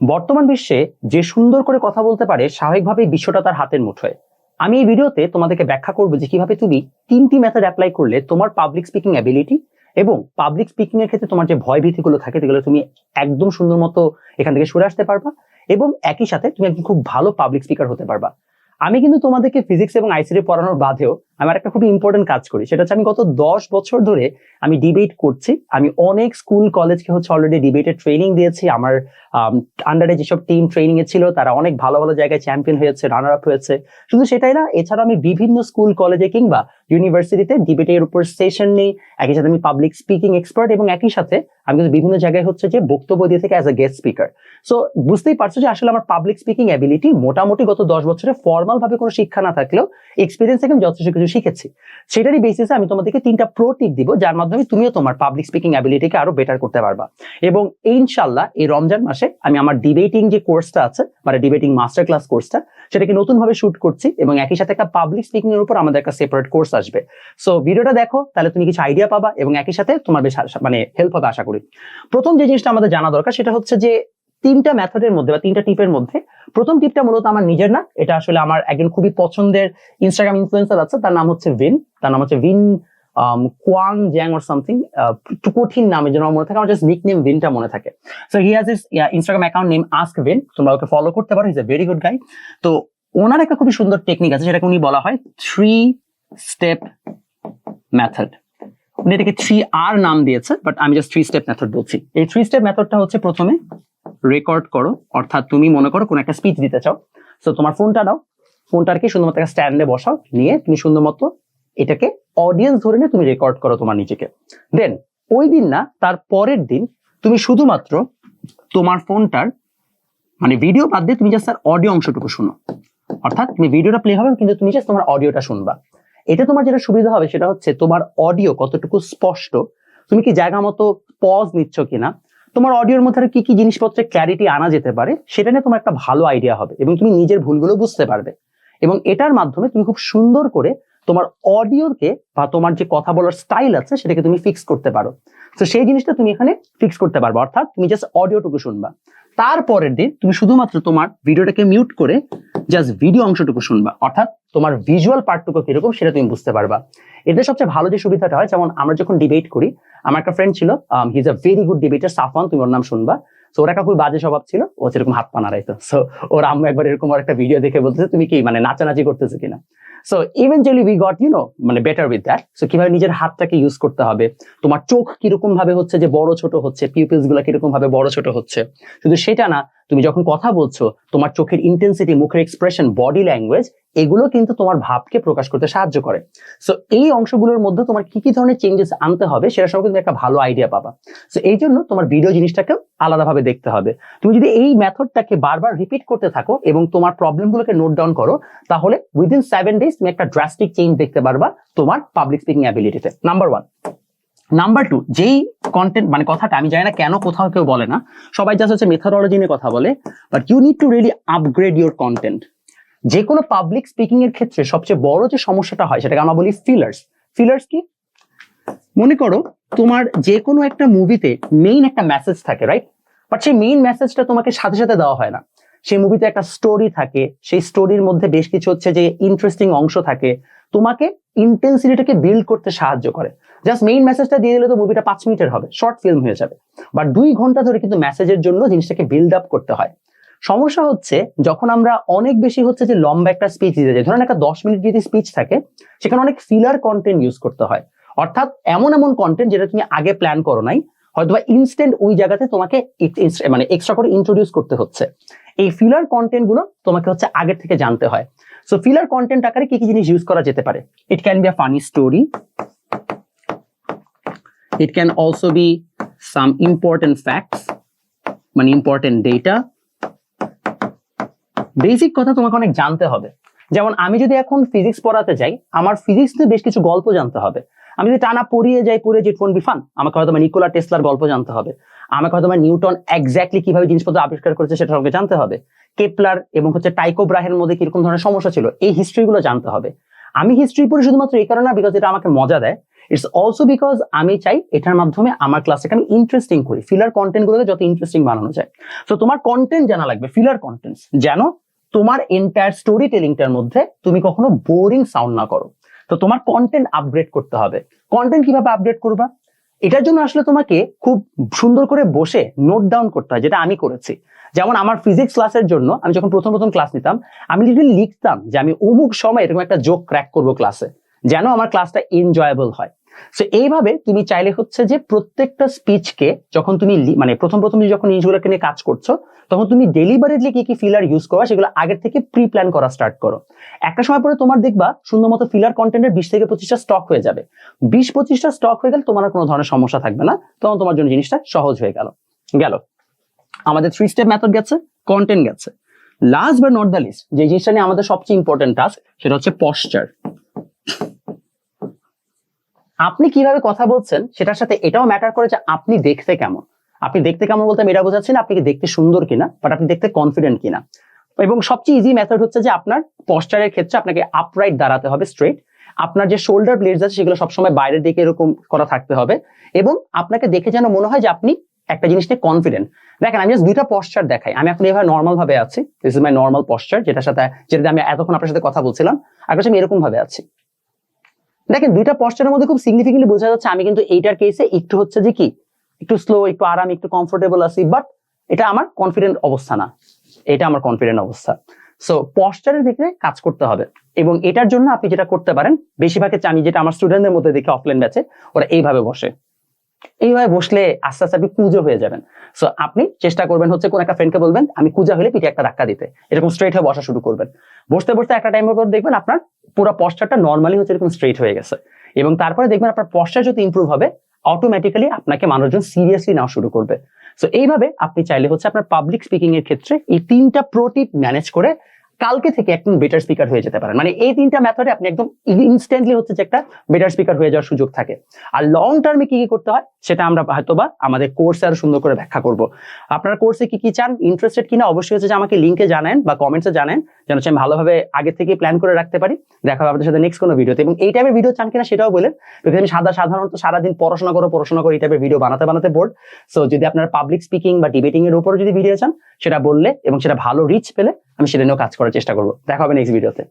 বর্তমান বিশ্বে যে সুন্দর করে কথা বলতে পারে, স্বাভাবিকভাবেই বিশ্বটা তার হাতের মুঠোয়। আমি এই ভিডিওতে তোমাদেরকে ব্যাখ্যা করব যে কীভাবে তুমি তিনটি মেথড অ্যাপ্লাই করলে তোমার পাবলিক স্পিকিং অ্যাবিলিটি এবং পাবলিক স্পিকিং এর ক্ষেত্রে তোমার যে ভয় ভীতিগুলো থাকে, সেগুলো তুমি একদম সুন্দর মতো এখান থেকে সরে আসতে পারবা এবং একই সাথে তুমি একজন খুব ভালো পাবলিক স্পিকার হতে পারবা। আমি কিন্তু তোমাদেরকে ফিজিক্স এবং আইসিডি পড়ানোর বাদেও আমার একটা খুবই ইম্পর্টেন্ট কাজ করি। সেটা হচ্ছে আমি গত দশ বছর ধরে আমি ডিবেট করছি। আমি অনেক স্কুল কলেজকে হচ্ছে অলরেডি ডিবেটের ট্রেনিং দিয়েছি। আমার আন্ডারে যেসব টিম ট্রেনিং এ ছিল, তারা অনেক ভালো ভালো জায়গায় চ্যাম্পিয়ন হয়েছে রানার আপ হয়েছে। শুধু সেটাই না এছাড়া আমি বিভিন্ন স্কুল কলেজে কিংবা ইউনিভার্সিটিতে ডিবেটের উপর সেশন নেই। একই সাথে আমি পাবলিক স্পিকিং এক্সপার্ট এবং একই সাথে আমি কিন্তু বিভিন্ন জায়গায় হচ্ছে যে বক্তব্য দিয়ে থেকে as a guest speaker so বুঝতেই পারছ যে আসলে আমার পাবলিক স্পিকিং অ্যাবিলিটি মোটামুটি গত দশ বছরে ফর্মাল ভাবে কোনো শিক্ষা না থাকলেও এক্সপিরিয়েন্স থেকে আমি যথেষ্ট কিছু শিখেছি। সেটারই বেসিসে আমি তোমাদেরকে তিনটা প্রো টিপ দিব, যার মাধ্যমে তুমিও তোমার পাবলিক স্পিকিং অ্যাবিলিটিকে আরও বেটার করতে পারবা। এবং ইনশাল্লাহ এই রমজান মাসে আমি আমার ডিবেটিং যে কোর্সটা আছে মানে ডিবেটিং মাস্টার ক্লাস কোর্সটা সেটাকে নতুন ভাবে শুট করছি এবং একই সাথে একটা পাবলিক স্পিকিং এর উপর আমাদের একটা সেপারেট কোর্স আসবে। সো ভিডিওটা দেখো, তাহলে তুমি কিছু আইডিয়া পাবা এবং একই সাথে তোমার বেশ মানে হেল্প হবে আশা করি। প্রথম যে জিনিসটা আমাদের জানা দরকার, সেটা হচ্ছে যে তিনটা মেথডের মধ্যে বা তিনটা টিপের মধ্যে প্রথম টিপটা মূলত আমার নিজের না, এটা আসলে আমার একজন খুবই পছন্দের ইনস্টাগ্রাম ইনফ্লুয়েন্সার আছে, তার নাম হচ্ছে ভিন তার নাম হচ্ছে ভিন কোয়াং জ্যাং অর সামথিং একটু কঠিন নামে যেন মনে থাকে, আমার জাস্ট নিক নেম ভিনটা মনে থাকে। So he has his Instagram account name ask Vin তোমরা ওকে ফলো করতে পারো is a very good guy তো ওনার একটা খুবই সুন্দর টেকনিক আছে, সেটাকে উনি বলা হয় থ্রি স্টেপ মেথড উনি এটাকে থ্রি আর নাম দিয়েছে বাট আমি জাস্ট থ্রি স্টেপ মেথড বলছি। এই থ্রি স্টেপ মেথডটা হচ্ছে প্রথমে রেকর্ড করো, অর্থাৎ তুমি মনে করো কোনো একটা স্পিচ দিতে চাও। সো তোমার ফোনটা দাও। ফোনটাকে শুধুমাত্র একটা স্ট্যান্ডে বসাও, নিয়ে তুমি সুন্দর মতো এটাকে অডিয়েন্স ধরে নিয়ে তুমি রেকর্ড করো তোমার নিজেকে। দেন ওই দিন না, তার পরের দিন তুমি শুধুমাত্র তোমার ফোনটার মানে ভিডিও বাদ দিয়ে তুমি জাস্ট তার অডিও অংশটুকু শুনো। অর্থাৎ তুমি ভিডিওটা প্লে হবে, কিন্তু তুমি জাস্ট তোমার অডিওটা শুনবা। এটা তোমার যেটা সুবিধা হবে, সেটা হচ্ছে তোমার অডিও কতটুকু স্পষ্ট, তুমি কি জায়গা মতো পজ নিচ্ছ কিনা তোমার অডিওর মধ্যে কি কি জিনিসপত্রে ক্ল্যারিটি আনা যেতে পারে, সেটা নিয়ে তোমার একটা ভালো আইডিয়া হবে এবং তুমি নিজের ভুলগুলো বুঝতে পারবে। এবং এটার মাধ্যমে তুমি খুব সুন্দর করে তোমার অডিওকে বা তোমার যে কথা বলার স্টাইল আছে, সেটাকে তুমি ফিক্স করতে পারো। তো সেই জিনিসটা তুমি এখানে ফিক্স করতে পারবে। অর্থাৎ তুমি জাস্ট অডিওটুকু শুনবা। তারপরের দিন তুমি শুধুমাত্র তোমার ভিডিওটাকে মিউট করে জাস্ট ভিডিও অংশটুকু শুনবা। অর্থাৎ তোমার ভিজুয়াল পার্টটুকু কীরকম সেটা তুমি বুঝতে পারবা। এতে সবচেয়ে ভালো যে সুবিধাটা হয়, যেমন আমরা যখন ডিবেট করি, আমার একটা ফ্রেন্ড ছিল he is a very good debater Safan তুমি ওর নাম শুনবা। সো ওরা কাকুর বাজে স্বভাব ছিল। ও সেরকম হাত পা নাড়াইতো। সো ওর আম্মু একবার এরকম একটা ভিডিও দেখে বলতেছে, তুমি কি মানে নাচানাচি করতেছো কিনা? So eventually we got you know মানে বেটার উইথ দ্যাট সো কীভাবে নিজের হাতটাকে ইউজ করতে হবে? তোমার চোখ কীরকম ভাবে হচ্ছে যে বড় ছোট হচ্ছে? পিউপিলসগুলো কীরকম ভাবে বড় ছোট হচ্ছে? শুধু সেটা না তুমি যখন কথা বলছো, তোমার চোখের ইন্টেন্সিটি মুখের এক্সপ্রেশন বডি ল্যাঙ্গুয়েজ এগুলো কিন্তু তোমার ভাবকে প্রকাশ করতে সাহায্য করে। সো এই অংশগুলোর মধ্যে তোমার কি কি ধরনের চেঞ্জেস আনতে হবে, সেটা সম্পর্কে একটা ভালো আইডিয়া পাবা। সো এই জন্য তোমার ভিডিও জিনিসটাকে আলাদাভাবে দেখতে হবে। তুমি যদি এই মেথডটাকে বারবার রিপিট করতে থাকো এবং তোমার প্রবলেমগুলোকে নোট ডাউন করো, তাহলে উইদিন সেভেন ডেজ তুমি একটা ড্রাস্টিক চেঞ্জ দেখতে পারবা তোমার পাবলিক স্পিকিং অ্যাবিলিটিতে নাম্বার ওয়ান নাম্বার টু যেই কন্টেন্ট মানে কথাটা আমি জানি না কেন কোথাও কেউ বলে না, সবাই জাস্ট হচ্ছে মেথডোলজি নিয়ে কথা বলে but you need to really upgrade your content যে কোনো পাবলিক স্পিকিং এর ক্ষেত্রে সবচেয়ে বড় যে সমস্যাটা হয়, সেটাকে আমরা বলি ফিলার্স ফিলার্স কি? মনে করো তোমার যে কোনো একটা মুভিতে মেইন একটা মেসেজ থাকে রাইট বাট সেই মেইন মেসেজটা তোমাকে সাথে সাথে দেওয়া হয় না। সেই মুভিতে একটা স্টোরি থাকে, সেই স্টোরির মধ্যে বেশ কিছু হচ্ছে যে ইন্টারেস্টিং অংশ থাকে, তোমাকে ইন্টেন্সিটিটাকে বিল্ড করতে সাহায্য করে। জাস্ট মেইন মেসেজটা দিয়ে দিলে তো মুভিটা পাঁচ মিনিটের হবে শর্ট ফিল্ম হয়ে যাবে। বাট দুই ঘণ্টা ধরে কিন্তু মেসেজের জন্য জিনিসটাকে বিল্ড আপ করতে হয়। সমস্যা হচ্ছে, যখন আমরা অনেক বেশি হচ্ছে যে লম্বা একটা স্পিচ দিতে যাই, ধরেন একটা দশ মিনিট যদি স্পিচ থাকে, সেখানে অনেক ফিলার কন্টেন্ট ইউজ করতে হয়। অর্থাৎ এমন এমন কন্টেন্ট যেটা তুমি আগে প্ল্যান করো নাই হয়তো বা ইনস্ট্যান্ট ওই জায়গাতে তোমাকে মানে এক্সট্রা করে ইন্ট্রোডিউস করতে হচ্ছে। এই ফিলার কন্টেন্টগুলো তোমাকে হচ্ছে আগের থেকে জানতে হয়। সো ফিলার কন্টেন্ট আকারে কি কি জিনিস ইউজ করা যেতে পারে? It can be a funny story it can also be some important facts মানে ইম্পর্টেন্ট ডেটা বেসিক কথা তোমাকে অনেক জানতে হবে। যেমন আমি যদি এখন ফিজিক্স পড়াতে যাই, আমার ফিজিক্স নিয়ে বেশ কিছু গল্প জানতে হবে। আমি যদি টানা পড়িয়ে যাই, পড়ে যে ফোন বিফান আমাকে হয়তো আমার নিকোলা টেসলার গল্প জানতে হবে। আমাকে হয়তো আমার নিউটন এক্স্যাক্টলি কীভাবে জিনিসপত্র আবিষ্কার করেছে সেটা আমাকে জানতে হবে। কেপলার এবং হচ্ছে টাইকো ব্রাহের মধ্যে কীরকম ধরনের সমস্যা ছিল, এই হিস্ট্রিগুলো জানতে হবে। আমি হিস্ট্রি পড়ি শুধুমাত্র এই কারণে বিকজ এটা আমাকে মজা দেয়। ইটস অলসো বিকজ আমি চাই এটার মাধ্যমে আমার ক্লাসটাকে আমি ইন্টারেস্টিং করি। ফিলার কন্টেন্ট গুলোকে যত ইন্টারেস্টিং বানানো যায়। তো তোমার কন্টেন্ট জানা লাগবে ফিলার কন্টেন্ট যেন তোমার এন্টায়ার স্টোরি টেলিংটার মধ্যে তুমি কখনো বোরিং সাউন্ড না করো। তো তোমার কন্টেন্ট আপগ্রেড করতে হবে। কন্টেন্ট কীভাবে আপগ্রেড করবা? এটার জন্য আসলে তোমাকে খুব সুন্দর করে বসে নোট ডাউন করতে হয়, যেটা আমি করেছি। যেমন আমার ফিজিক্স ক্লাসের জন্য আমি যখন প্রথম প্রথম ক্লাস নিতাম, আমি লিটারালি লিখতাম যে আমি অমুক সময় এরকম একটা জোক ক্র্যাক করব ক্লাসে যেন আমার ক্লাসটা এনজয়েবল হয়। সো এইভাবে তুমি চাইলে হচ্ছে যে প্রত্যেকটা স্পিচকে যখন তুমি মানে প্রথম প্রথম যখন জিনিসগুলোকে নিয়ে কাজ করছ, তখন তুমি ডেলিভারেটলি কি কি ফিলার ইউজ করো সেগুলো আগের থেকে প্রি প্ল্যান করা স্টার্ট করো। একটা সময় পরে তোমার দেখবা সুন্দর মতো ফিলার কন্টেন্টের বিশ থেকে পঁচিশটা স্টক হয়ে যাবে। বিশ পঁচিশটা স্টক হয়ে গেলে তোমার কোনো ধরনের সমস্যা থাকবে না। তখন তোমার জন্য জিনিসটা সহজ হয়ে গেল। গেল। আমাদের থ্রি স্টেপ মেথড গেছে কন্টেন্ট গেছে। Last but not the least যে জিনিসটা নিয়ে আমাদের সবচেয়ে ইম্পর্টেন্ট টাস্ক সেটা হচ্ছে পশ্চার আপনি কীভাবে কথা বলছেন সেটার সাথে এটাও ম্যাটার করে যে আপনি দেখতে কেমন। আপনি দেখতে কেমন বলতে আমি এটা বোঝাচ্ছি না, আপনি কি দেখতে সুন্দর কিনা বাট আপনি দেখতে কনফিডেন্ট কিনা। এবং সবচেয়ে ইজি মেথড হচ্ছে যে আপনার পশ্চারের ক্ষেত্রে আপনাকে আপরাইট দাঁড়াতে হবে স্ট্রেট আপনার যে শোল্ডার ব্লেডস আছে সেগুলো সবসময় বাইরের দিকে এরকম করা থাকতে হবে। এবং আপনাকে দেখে যেন মনে হয় যে আপনি একটা জিনিস নিয়ে কনফিডেন্ট দেখেন, আমি জাস্ট দুইটা পশ্চার দেখাই। আমি এখন এভাবে নর্মাল ভাবে আছি। This is my normal posture যেটার সাথে, যেটাতে আমি এতক্ষণ আপনার সাথে কথা বলছিলাম। আর আমি এরকম ভাবে আছি। দেখেন দুইটা পশ্চারের মধ্যে খুব সিগনিফিকেন্টলি বোঝা যাচ্ছে আমি কিন্তু এইটার কেসে একটু হচ্ছে যে কি, একটু স্লো একটু আরাম, একটু কমফোর্টেবল আছি বাট এটা আমার কনফিডেন্ট অবস্থা না। এটা আমার কনফিডেন্ট অবস্থা। সো পশ্চারের দিকে কাজ করতে হবে এবং এটার জন্য আপনি যেটা করতে পারেন, বেশিরভাগ ক্ষেত্রে আমি যেটা আমার স্টুডেন্টদের মধ্যে দেখি অফলাইন ব্যাচে ওরা এইভাবে বসে। এইভাবে বসলে আস্তে আস্তে আপনি কুজো হয়ে যাবেন। সো আপনি চেষ্টা করবেন হচ্ছে কোন একটা ফ্রেন্ডকে বলবেন, আমি কুজা হলে পিঠে একটা ধাক্কা দিতে। এরকম স্ট্রেট হয়ে বসা শুরু করবেন। বসতে বসতে একটা টাইমের পর দেখবেন আপনার পুরো পশ্চারটা নর্মালি হচ্ছে এরকম স্ট্রেট হয়ে গেছে। এবং তারপরে দেখবেন আপনার পশ্চার যদি ইমপ্রুভ হবে অটোমেটিক্যালি আপনাকে মানুষজন সিরিয়াসলি নেওয়া শুরু করবে। সো এইভাবে আপনি চাইলে হচ্ছে আপনার পাবলিক স্পিকিং এর ক্ষেত্রে এই তিনটা প্রোটিপ ম্যানেজ করে কালকে থেকে একদম বেটার স্পিকার হয়ে যেতে পারেন। মানে এই তিনটা মেথডে আপনি একদম ইনস্ট্যান্টলি হচ্ছে যে একটা বেটার স্পিকার হয়ে যাওয়ার সুযোগ থাকে। আর লং টার্মে কি কি করতে হয়, সেটা আমরা হয়তোবা আমাদের কোর্সে আরও সুন্দর করে ব্যাখ্যা করব। আপনার কোর্সে কি কি চান ইন্টারেস্টেড কিনা, অবশ্যই হচ্ছে যে আমাকে লিঙ্কে জানেন বা কমেন্টসে জানেন, যেন আমি ভালোভাবে আগে থেকে প্ল্যান করে রাখতে পারি। দেখা হবে আপনাদের সাথে নেক্সট কোনো ভিডিওতে এবং এই টাইপের ভিডিও চান কিনা সেটাও বলেন। বিকজ আমি সাদা সাধারণত সারাদিন পড়াশোনা করো, পড়াশোনা করে, এই টাইপের ভিডিও বানাতে বানাতে বোর্ড সো যদি আপনার পাবলিক স্পিকিং বা ডিবেটিং এর উপরে যদি ভিডিও চান, সেটা বললে এবং সেটা ভালো রিচ পেলে আমি সেটা নিয়েও কাজ করার চেষ্টা করব। দেখা হবে নেক্সট ভিডিওতে